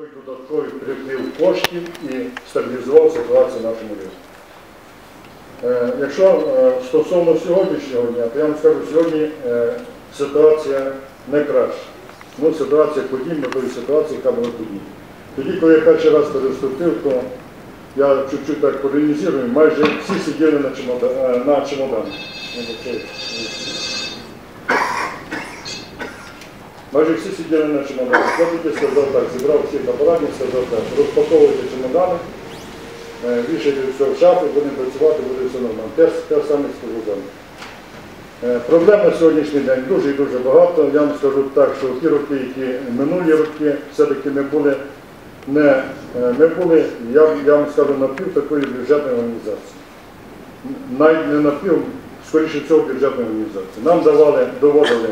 той додатковий приплив коштів і стабілізував ситуацію в нашому ринку. Е, Якщо е, стосовно сьогоднішнього дня, то я вам скажу, сьогодні е, ситуація не краща. Ну, ситуація подібна до ситуації, яка була тоді. Тоді, коли я перший раз переступив, то я чуть-чуть так полінізую, майже всі сиділи на, чемода, на чемодані. Ну, це- Майже всі сиділи на чемодані. Потім сказав так, зібрав всіх апаратів, сказав так, розпаковуйте чемодани, е, вішайте все в шафу, будемо працювати, буде все нормально. Те, те саме скажу вам. Е, Проблем на сьогоднішній день дуже і дуже багато. Я вам скажу так, що ті роки, які минулі роки, все-таки ми були не, е, ми були, я, я вам скажу, напів такої бюджетної організації. Навіть не напів, скоріше всього, бюджетної організації. Нам давали, доводили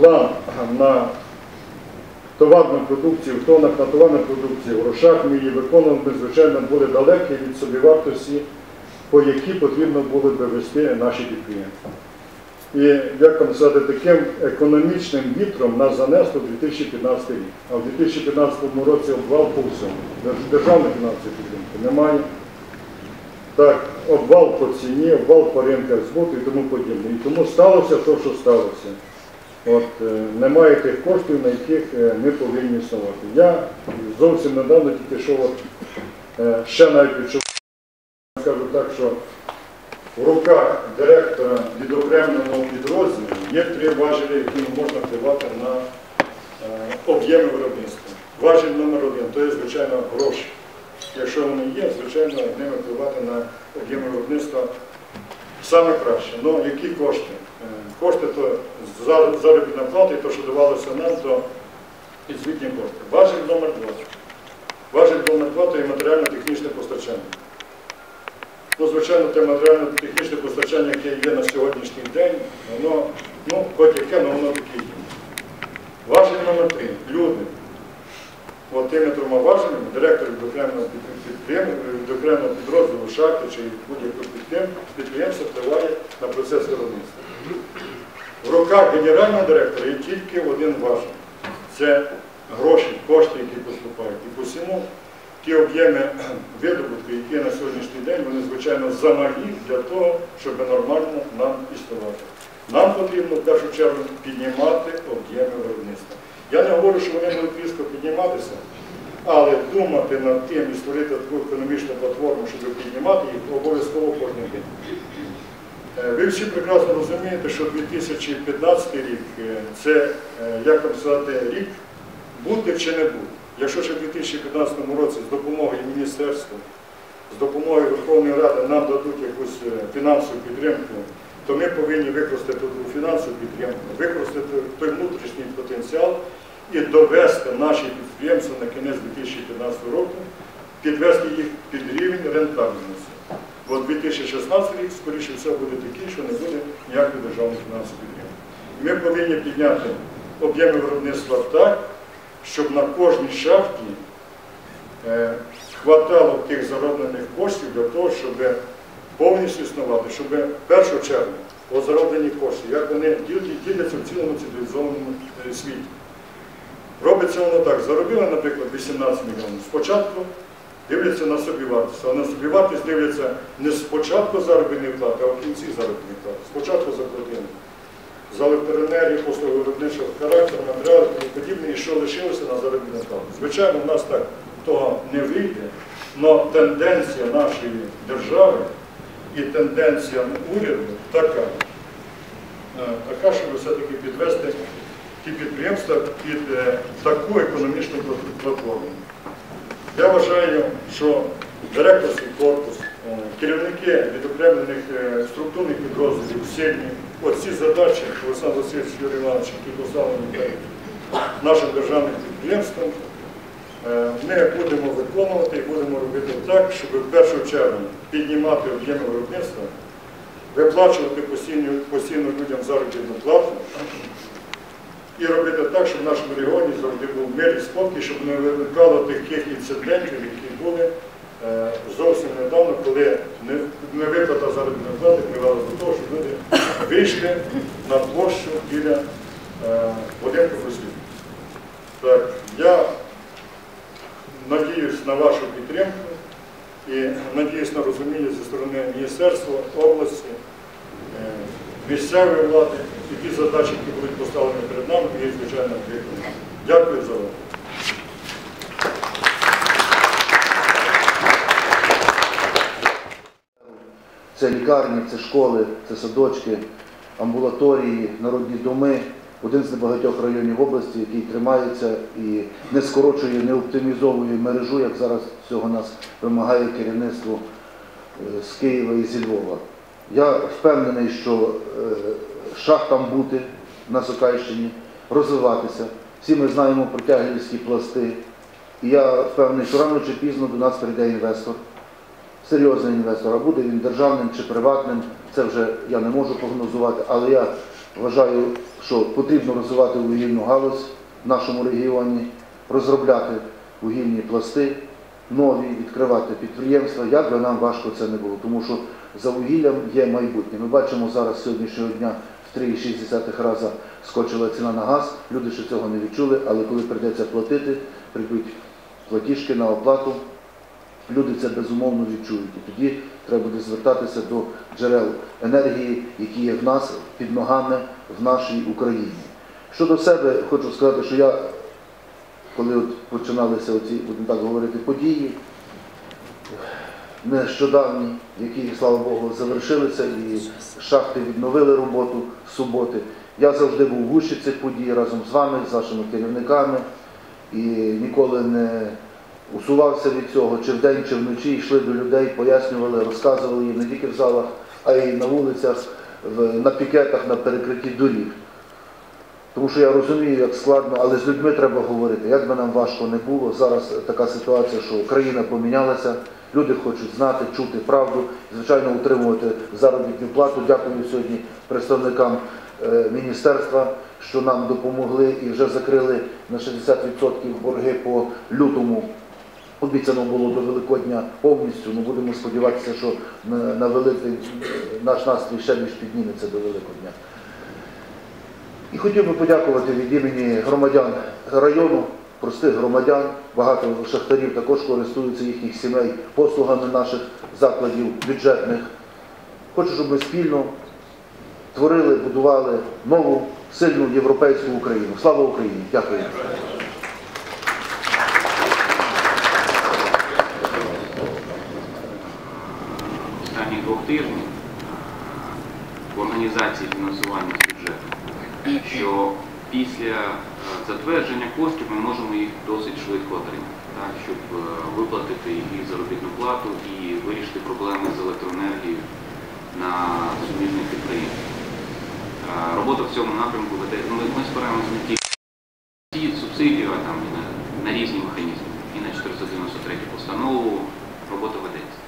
план на товарну продукцію, в тонах на товарну продукцію, в грошах ми її виконували, звичайно, були далекі від собівартості, по якій потрібно було би вести наші підприємства. І, як вам сказати, таким економічним вітром нас занесло в 2015 рік. А в 2015 році обвал по всьому. Держ- Державної фінансової підтримки немає. Так, обвал по ціні, обвал по ринках збуту і тому подібне. І тому сталося те, що сталося. От, е, немає тих коштів, на яких е, ми повинні існувати. Я зовсім недавно тільки що от, е, ще навіть відчув, скажу так, що в руках директора відокремленого підрозділу є три важелі, які можна впливати на об'єми виробництва. Важіль номер один є, звичайно, гроші. Якщо вони є, звичайно, ними впливати на об'єми виробництва саме краще. Ну, які кошти? Е, Кошти то заробітна плата, і то, що давалося нам, то підзвітні кошти. Важіль номер два. Важіль номер два то є матеріально-технічне постачання. Ну, звичайно, те матеріально-технічне постачання, яке є на сьогоднішній день, воно, ну, хоч яке, але воно таке є. Важіль номер три люди. Трьома важелями директор від окремого підприємства, від окремого підрозділу шахти чи будь-якого підприєм- підприємства впливає на процес виробництва. В руках генерального директора є тільки один важель. Це гроші, кошти, які поступають. І по всьому ті об'єми видобутку, які на сьогоднішній день, вони, звичайно, замалі для того, щоб нормально нам існувати. Нам потрібно в першу чергу піднімати об'єми виробництва. Я не говорю, що вони будуть різко підніматися, але думати над тим і створити таку економічну платформу, щоб піднімати їх, обов'язково кожен день. Ви всі прекрасно розумієте, що 2015 рік е, це, е, як вам сказати, рік бути чи не бути. Якщо ще в 2015 році з допомогою міністерства, з допомогою Верховної Ради нам дадуть якусь е, фінансову підтримку, то ми повинні використати ту фінансову підтримку, використати той внутрішній потенціал і довести наші підприємства на кінець 2015 року, підвести їх під рівень рентабельності. Бо 2016 рік, скоріше всього, буде такий, що не буде ніякої державної фінансової підтримки. Ми повинні підняти об'єми виробництва так, щоб на кожній шахті е, хватало тих зароблених коштів для того, щоб повністю існувати, щоб в першу чергу по зароблені кошти, як вони діляться в цілому цивілізованому е, світі. Робиться воно так, заробили, наприклад, 18 мільйонів. Спочатку дивляться на собівартість, а на собівартість дивляться не спочатку заробітної плати, а в кінці заробітної плати. Спочатку заплатили за електроенергію, послуги виробничого характеру, матеріали і подібне, і що лишилося на заробітну плату. Звичайно, в нас так того не вийде, але тенденція нашої держави і тенденція уряду така, е, така, щоб все-таки підвести ті підприємства під е, таку економічну платформу. Я вважаю, що директорський корпус, е, керівники відокремлених структурних підрозділів сильні, оці задачі Олександр Васильович Юрій Іванович, які поставлені нашим державним підприємством, е, ми будемо виконувати і будемо робити так, щоб в першу чергу піднімати об'єми виробництва, виплачувати постійно, постійно людям заробітну плату і робити так, щоб в нашому регіоні завжди був мир і спокій, щоб не виникало таких інцидентів, які були е, зовсім недавно, коли не- невиплата заробітної плати привела до того, що люди вийшли на площу біля е, будинку просвіти. Так, я міністерства, області, е, місцевої влади, які задачі, які будуть поставлені перед нами, і, звичайно, виконані. Дякую за увагу. Це лікарні, це школи, це садочки, амбулаторії, народні доми. Один з небагатьох районів області, який тримається і не скорочує, не оптимізовує мережу, як зараз цього нас вимагає керівництво е, з Києва і зі Львова. Я впевнений, що е, шахтам бути на Сокальщині, розвиватися. Всі ми знаємо про тягівські пласти. І я впевнений, що рано чи пізно до нас прийде інвестор серйозний інвестор, а буде він державним чи приватним, це вже я не можу прогнозувати, але я вважаю, що потрібно розвивати вугільну галузь в нашому регіоні, розробляти вугільні пласти, нові, відкривати підприємства, як би нам важко це не було, тому що за вугіллям є майбутнє. Ми бачимо зараз сьогоднішнього дня в 3,6 рази скочила ціна на газ, люди ще цього не відчули, але коли прийдеться платити, прийдуть платіжки на оплату, люди це безумовно відчують. І тоді треба буде звертатися до джерел енергії, які є в нас під ногами в нашій Україні. Щодо себе, хочу сказати, що я, коли от починалися оці, будемо так говорити, події, нещодавні, які, слава Богу, завершилися і шахти відновили роботу з суботи. Я завжди був в гущі цих подій разом з вами, з вашими керівниками і ніколи не усувався від цього, чи вдень, чи вночі йшли до людей, пояснювали, розказували їм не тільки в залах, а й на вулицях, на пікетах, на перекритті доріг. Тому що я розумію, як складно, але з людьми треба говорити. Як би нам важко не було, зараз така ситуація, що країна помінялася, люди хочуть знати, чути правду, звичайно, утримувати заробітну плату. Дякую сьогодні представникам е, міністерства, що нам допомогли і вже закрили на 60% борги по лютому. Обіцяно було до Великодня повністю. Ми будемо сподіватися, що на, на Великдень е, наш настрій ще більш підніметься до Великодня. І хотів би подякувати від імені громадян району, простих громадян. Багато шахтарів також користуються їхніх сімей послугами наших закладів бюджетних. Хочу, щоб ми спільно творили, будували нову сильну європейську Україну. Слава Україні! Дякую. останніх двох тижнів е, в організації фінансування з бюджету, що після е, затвердження коштів ми можемо їх досить швидко отримати, щоб е, виплатити і заробітну плату і вирішити проблеми з електроенергією на суміжних підприємствах. Е, Робота в цьому напрямку веде. Ми, ми спираємося не тільки субсидію, а там на, різні механізми. І на 493 постанову робота ведеться.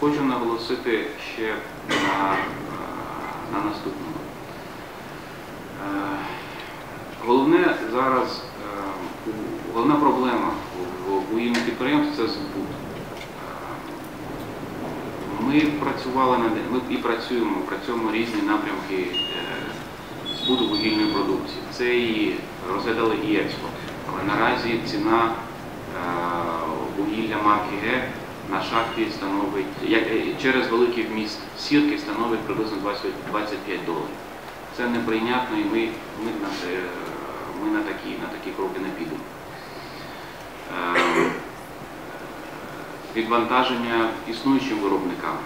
Хочу наголосити ще на, на наступному. Е, Головне зараз, е, головна проблема в вугільних підприємств це збут. Е, Ми працювали над ми і працюємо, працюємо різні напрямки збуту вугільної продукції. Це і розглядали і експорт. Але наразі ціна вугілля марки Г на шахті становить через великий вміст сірки становить приблизно 25 доларів. Це неприйнятно і ми, ми, на, це, ми на, такі, на такі кроки не підемо. Е, Відвантаження існуючим виробникам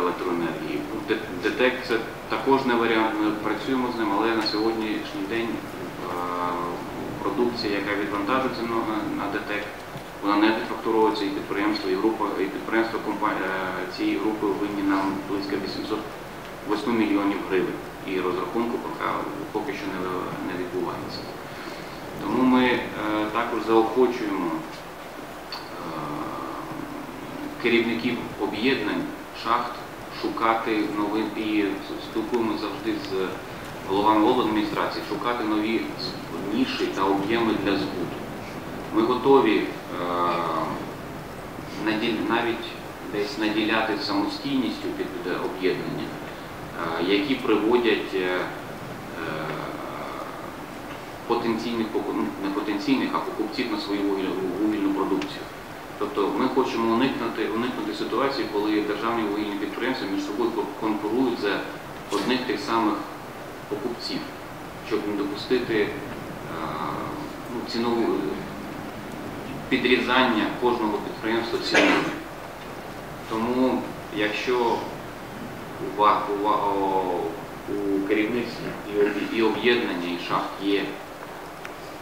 електроенергії. Де- ДТЕК це також не варіант, ми працюємо з ним, але на сьогоднішній день е, продукція, яка відвантажується на, ДТЕК, вона не дефактуровується і підприємство, і група, і підприємство е, цієї групи винні нам близько 808 мільйонів гривень. І розрахунку поки, що не, відбувається. Тому ми е, також заохочуємо е, керівників об'єднань шахт шукати нові і спілкуємося завжди з головами обладміністрації, шукати нові ніші та об'єми для збуту. Ми готові е, навіть десь наділяти самостійністю під об'єднання, які приводять е, е, потенційних, ну, не потенційних, а покупців на свою вугіль- вугільну продукцію. Тобто ми хочемо уникнути, уникнути ситуації, коли державні вугільні підприємства між собою конкурують за одних тих самих покупців, щоб не допустити е, ну, цінову підрізання кожного підприємства ціни. Тому якщо у, ва- у, керівництві і об'єднання, і шахт є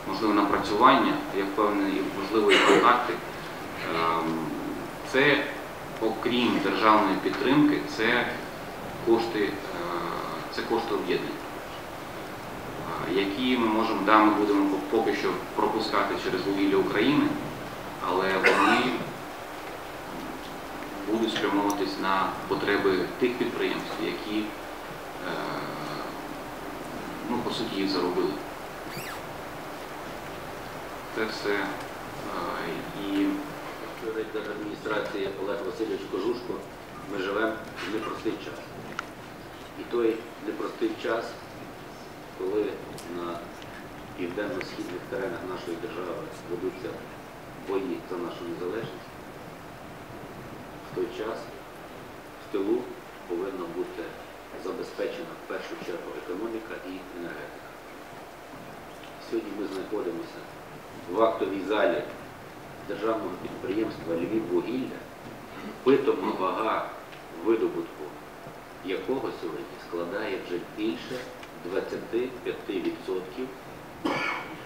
можливо напрацювання, я впевнений, можливо, і контакти, ем, це окрім державної підтримки, це кошти, е, це кошти об'єднання, е, які ми можемо, да, ми будемо поки що пропускати через вугілля України, але вони будуть спрямовуватись на потреби тих підприємств, які, е, ну, по суті, їх заробили. Це все е, і Директор адміністрації Олег Васильович Кожушко, ми живемо в непростий час. І той непростий час, коли на південно-східних теренах нашої держави ведуться бої за нашу незалежність, в той час в тилу повинна бути забезпечена в першу чергу економіка і енергетика. Сьогодні ми знаходимося в актовій залі державного підприємства Львіввугілля, питомна вага видобутку якого сьогодні складає вже більше 25%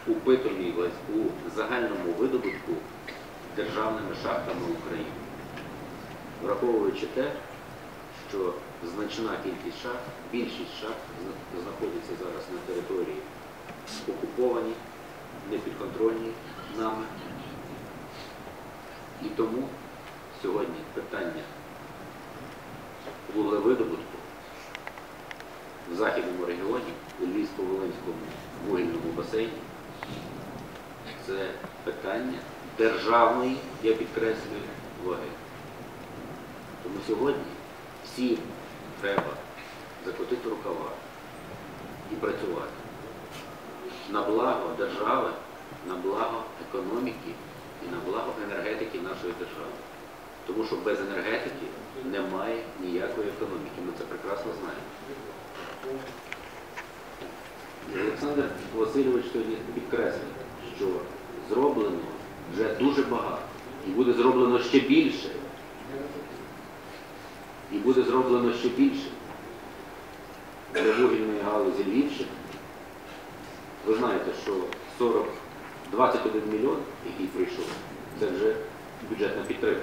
у питомій у загальному видобутку державними шахтами України. Враховуючи те, що значна кількість шахт, більшість шахт знаходиться зараз на території окупованій, непідконтрольній нами. І тому сьогодні питання вуглевидобутку в західному регіоні, у Львівсько-Волинському вугільному басейні, це питання державної, я підкреслюю, ваги. Тому сьогодні всім треба закотити рукава і працювати на благо держави, на благо економіки і на благо енергетики нашої держави. Тому що без енергетики немає ніякої економіки. Ми це прекрасно знаємо. Олександр Васильович сьогодні підкреслив, що зроблено вже дуже багато. І буде зроблено ще більше. І буде зроблено ще більше для вугільної галузі Львівщини. Ви знаєте, що 40, 21 мільйон, який прийшов, це вже бюджетна підтримка.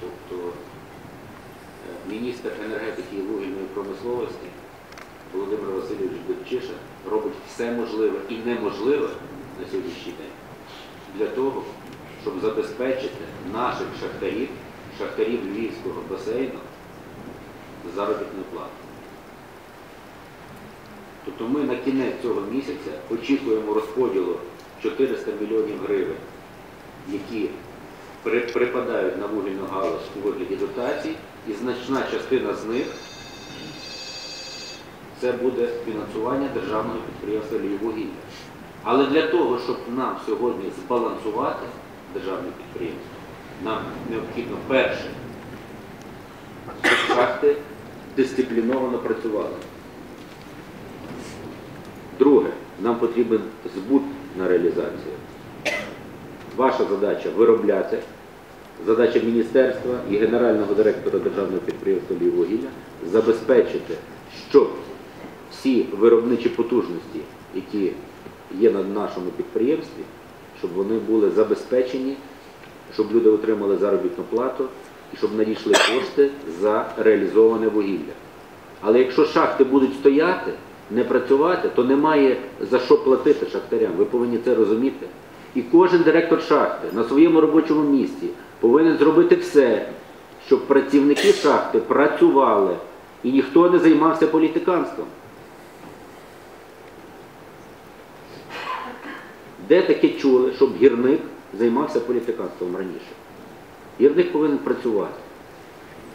Тобто е, міністр енергетики і вугільної промисловості Володимир Васильович Бекчиша робить все можливе і неможливе на сьогоднішній день для того, щоб забезпечити наших шахтарів, шахтарів Львівського басейну заробітну плату. Тобто ми на кінець цього місяця очікуємо розподілу 400 мільйонів гривень, які припадають на вугільну галузь у вигляді дотацій, і значна частина з них це буде фінансування державного підприємства «Львіввугілля». Але для того, щоб нам сьогодні збалансувати державне підприємство, нам необхідно перше, шахти дисципліновано працювали. Друге, нам потрібен збут на реалізацію. Ваша задача виробляти, задача міністерства і генерального директора державного підприємства «Львіввугілля» забезпечити, щоб всі виробничі потужності, які є на нашому підприємстві, щоб вони були забезпечені, щоб люди отримали заробітну плату і щоб надійшли кошти за реалізоване вугілля. Але якщо шахти будуть стояти, не працювати, то немає за що платити шахтарям. Ви повинні це розуміти. І кожен директор шахти на своєму робочому місці повинен зробити все, щоб працівники шахти працювали і ніхто не займався політиканством. Де таке чули, щоб гірник займався політиканством раніше? Гірник повинен працювати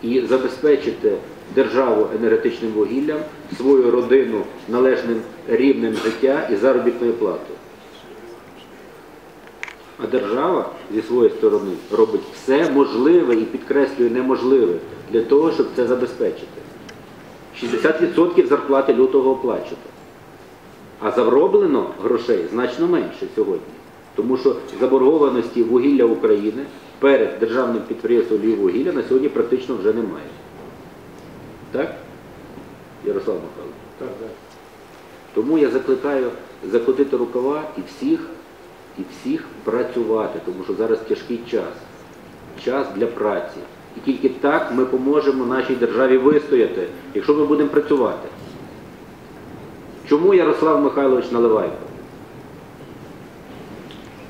і забезпечити державу енергетичним вугіллям, свою родину належним рівнем життя і заробітною платою. А держава зі своєї сторони робить все можливе і підкреслює неможливе для того, щоб це забезпечити. 60% зарплати лютого оплачувати. А зароблено грошей значно менше сьогодні. Тому що заборгованості вугілля України перед державним підприємством «Львіввугілля» на сьогодні практично вже немає. Так? Ярослав Михайлович? Так, так. Тому я закликаю закотити рукава і всіх, і всіх працювати, тому що зараз тяжкий час. Час для праці. І тільки так ми поможемо нашій державі вистояти, якщо ми будемо працювати. Чому Ярослав Михайлович Наливайко?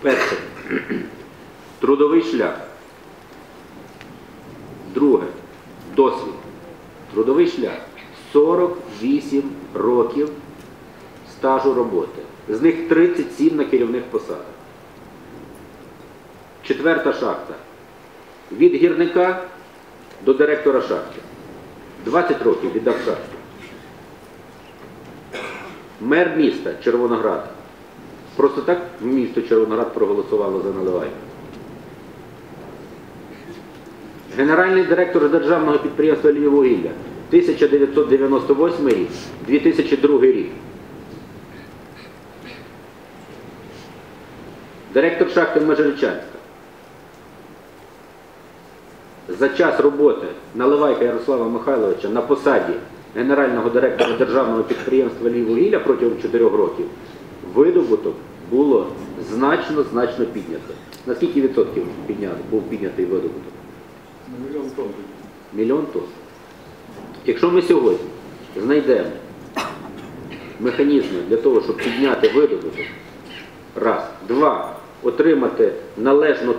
Перше. Трудовий шлях. Друге. Досвід. Трудовий шлях. 48 років стажу роботи. З них 37 на керівних посадах. Четверта шахта. Від гірника до директора шахти. 20 років віддав шахту. Мер міста Червоноград. Просто так місто Червоноград проголосувало за наливайку. Генеральний директор державного підприємства «Львіввугілля» 1998 рік, 2002 рік. Директор шахти Межиричанська. За час роботи Наливайка Ярослава Михайловича на посаді генерального директора державного підприємства «Львіввугілля» протягом 4 років видобуток було значно, значно піднято. На скільки відсотків був піднятий видобуток? Мільйон тонн. Мільйон тонн. Якщо ми сьогодні знайдемо механізми для того, щоб підняти видобуток, раз, два, отримати належну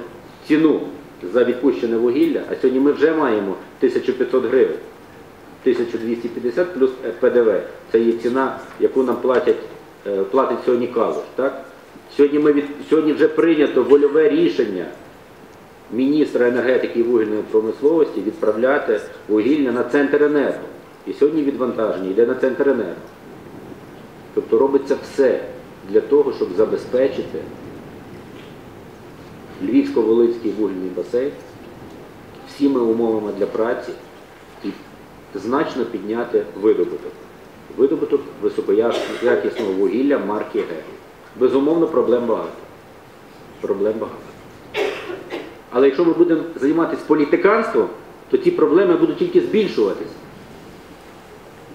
ціну за відпущене вугілля, а сьогодні ми вже маємо 1500 гривень, 1250 плюс ПДВ. Це є ціна, яку нам платять, е, платить сьогодні Калуш. Так? Сьогодні, ми від, сьогодні вже прийнято вольове рішення міністра енергетики і вугільної промисловості відправляти вугілля на центр енерго. І сьогодні відвантаження йде на центр енерго. Тобто робиться все для того, щоб забезпечити Львівсько-Волинський вугільний басейн всіми умовами для праці і значно підняти видобуток. Видобуток високоякісного вугілля марки Г. Безумовно, проблем багато. Проблем багато. Але якщо ми будемо займатися політиканством, то ці проблеми будуть тільки збільшуватися.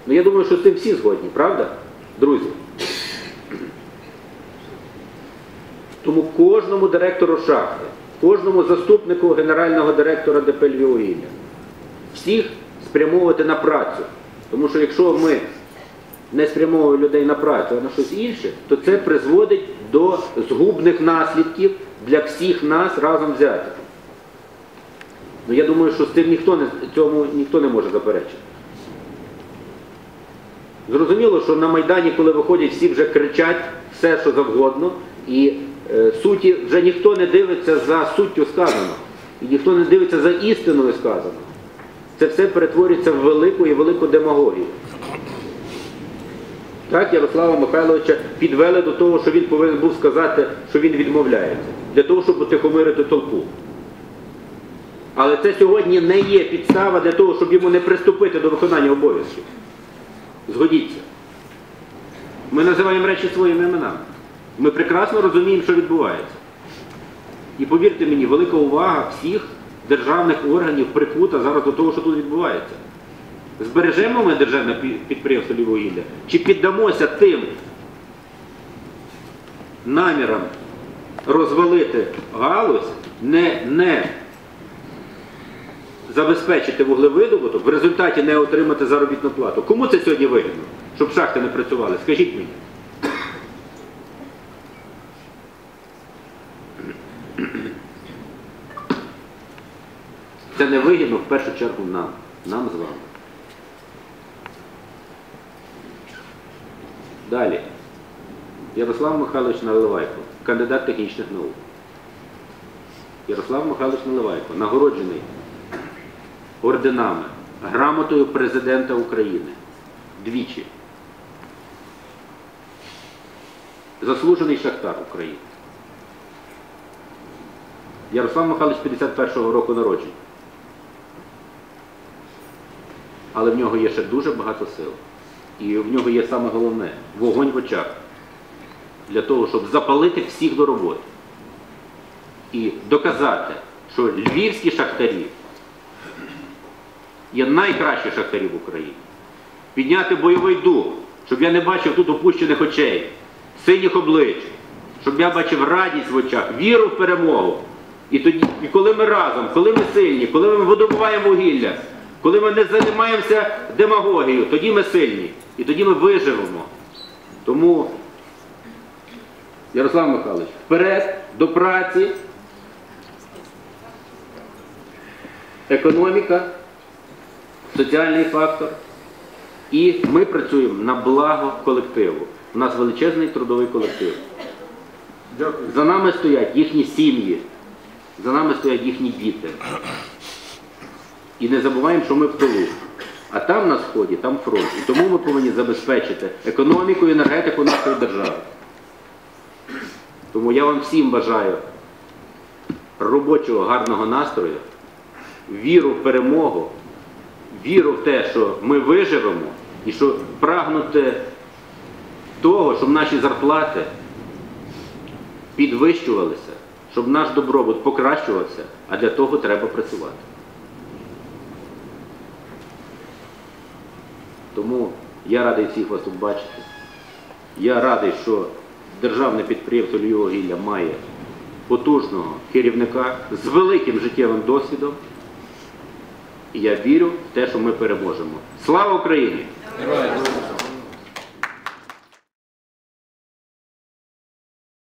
Ну я думаю, що з цим всі згодні, правда, друзі? Тому кожному директору шахти, кожному заступнику генерального директора ДП «Львіввугілля» всіх спрямовувати на працю. Тому що якщо ми не спрямовуємо людей на працю, а на щось інше, то це призводить до згубних наслідків для всіх нас разом взятих. Ну я думаю, що з цим ніхто не, цьому ніхто не може заперечити. Зрозуміло, що на Майдані, коли виходять, всі вже кричать все, що завгодно, і е, суті вже ніхто не дивиться за суттю сказаного, і ніхто не дивиться за істиною сказаного. Це все перетворюється в велику і велику демагогію. Так, Ярослава Михайловича підвели до того, що він повинен був сказати, що він відмовляється, для того, щоб утихомирити толпу. Але це сьогодні не є підстава для того, щоб йому не приступити до виконання обов'язків. Згодіться. Ми називаємо речі своїми іменами. Ми прекрасно розуміємо, що відбувається. І повірте мені, велика увага всіх державних органів прикута зараз до того, що тут відбувається. Збережемо ми державне підприємство «Львіввугілля» чи піддамося тим намірам розвалити галузь, не, не забезпечити вуглевидобуток, в результаті не отримати заробітну плату. Кому це сьогодні вигідно? Щоб шахти не працювали? Скажіть мені. Це не вигідно в першу чергу нам, нам з вами. Далі. Ярослав Михайлович Наливайко, кандидат технічних наук. Ярослав Михайлович Наливайко, нагороджений орденами, грамотою президента України. Двічі. Заслужений шахтар України. Ярослав Михайлович 51-го року народження. Але в нього є ще дуже багато сил. І в нього є саме головне вогонь в очах. Для того, щоб запалити всіх до роботи. І доказати, що львівські шахтарі є найкращі шахтарі в Україні. Підняти бойовий дух, щоб я не бачив тут опущених очей, синіх облич, щоб я бачив радість в очах, віру в перемогу. І тоді, і коли ми разом, коли ми сильні, коли ми видобуваємо вугілля, коли ми не займаємося демагогією, тоді ми сильні. І тоді ми виживемо. Тому, Ярослав Михайлович, вперед до праці, економіка, соціальний фактор. І ми працюємо на благо колективу. У нас величезний трудовий колектив. Дякую. За нами стоять їхні сім'ї, за нами стоять їхні діти. І не забуваємо, що ми в тилу. А там на сході, там фронт. І тому ми повинні забезпечити економіку і енергетику нашої держави. Тому я вам всім бажаю робочого гарного настрою, віру в перемогу, віру в те, що ми виживемо, і що прагнути того, щоб наші зарплати підвищувалися, щоб наш добробут покращувався, а для того треба працювати. Тому я радий всіх вас тут бачити. Я радий, що державне підприємство Львівогілля має потужного керівника з великим життєвим досвідом. І я вірю в те, що ми переможемо. Слава Україні! Героям!